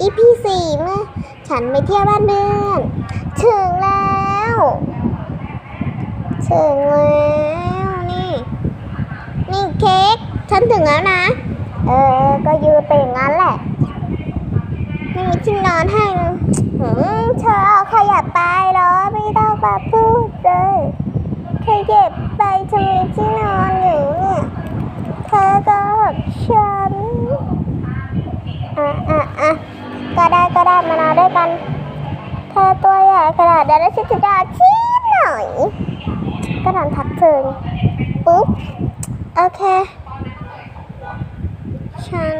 EP สี่เมื่อฉันไปเที่ยวบ้านเพื่อนถึงแล้วถึงแล้วนี่ นี่เค้กฉันถึงแล้วนะ เออ ก็ยืนเป็นอย่างนั้นแหละไม่มีที่นอนให้หืมเธอขยับไปเหรอไม่ต้องมาพูดเลยขยับไปจะมีที่นอนอยู่เนี่ยเธอก็บอกฉันอะอะอะ ก็ได้ก็ได้มานอนด้วยกัน เธอตัวใหญ่ขนาดนั้นแล้วฉันจะนอนที่ไหนก็นอนทับเธอปุ๊บ โอเค ฉัน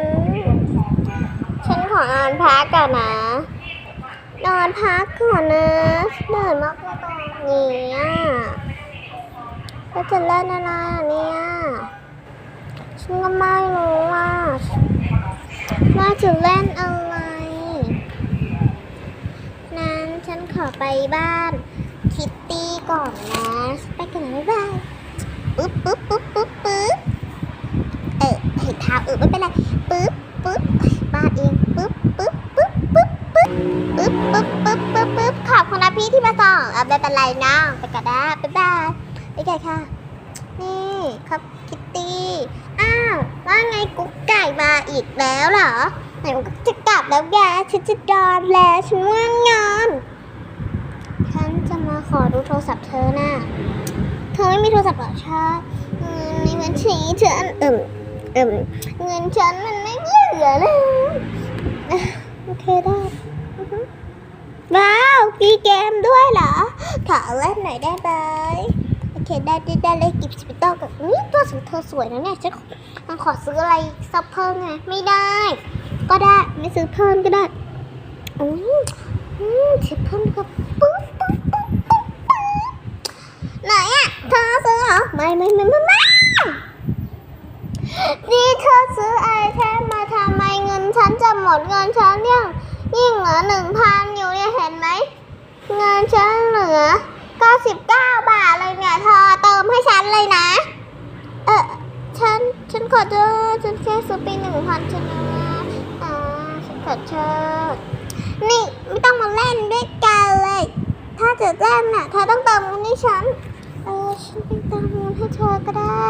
ฉันขอนอนพักก่อนนะ นอนพักก่อนนะเหนื่อยมากเลยตอนนี้อะแล้วจะเล่นอะไรอะเนี่ย ฉันก็ไม่รู้ว่าว่าจะเล่นอะไร นั้นฉันขอ ไปบ้านคิตตี้ก่อนนะ ไปกันนะบ๊ายบายปึ๊บปึ๊บปึ๊บปึ๊บปึ๊บเออเห็นเท้าเออไม่เป็นไรปึ๊บปึ๊บบ้านเองปึ๊บปึ๊บปึ๊บปึ๊บปึ๊บปึ๊บปึ๊บปึ๊บปึ๊บปึ๊บขอบคุณนะพี่ที่มาส่องเออไม่เป็นไรนะไปกันนะบ๊ายบายไปกันค่ะ นี่ครับคิตตี้อ้าวว่าไงกุ๊กไก่มาอีกแล้วเหรอไหนกว่าจะกลับแล้วแกฉันจะนอนแล้วฉันว่างงอนฉันจะมาข อดูโทรศัพท์เธอน่ะเธอไม่มีโทรศัพท์หรอชาเงินในบัญชีฉันเอิ่มเอิ่มเงินฉันมันไม่เหลือแล้วโอเคได้ว้าวมีเกมด้วยเหรอ ขอเล่นหน่อยได้ไหมโอเคได้ได้ได้เลยกิฟต์สปิตอกับนี่ตัวของเธอสวยนะเนี่ยฉันขอขอซื้ออะไรซับเพิ่มไงไม่ได้ ก็ได้ไม่ซื้อเพิ่มก็ได้อืมอืมซื้อเพิ่มก็ปุ๊บปุ๊บปุ๊บปุ๊บปุ๊บไหนอะเธอซื้อเหรอ ไม่ไม่ไม่ไม่ไม่นี่เธอซื้อไอเทมมาทำไมเงินฉันจะหมดเงินฉันยังยิ่งเหลือหนึ่งพันอยู่เนี่ยเห็นไหมเงินฉันเหลือ99บาทเลยเนี่ยเธอเติมให้ฉันเลยนะ เออฉันฉันขอโทษฉันแค่ซื้อไปหนึ่งพันฉันนะอ่าฉันขอโทษนี่ไม่ต้องมาเล่นด้วยกันเลย ถ้าจะเล่นน่ะเธอต้องเติมเงินให้ฉัน เออฉันเป็นตามเงินให้เธอก็ได้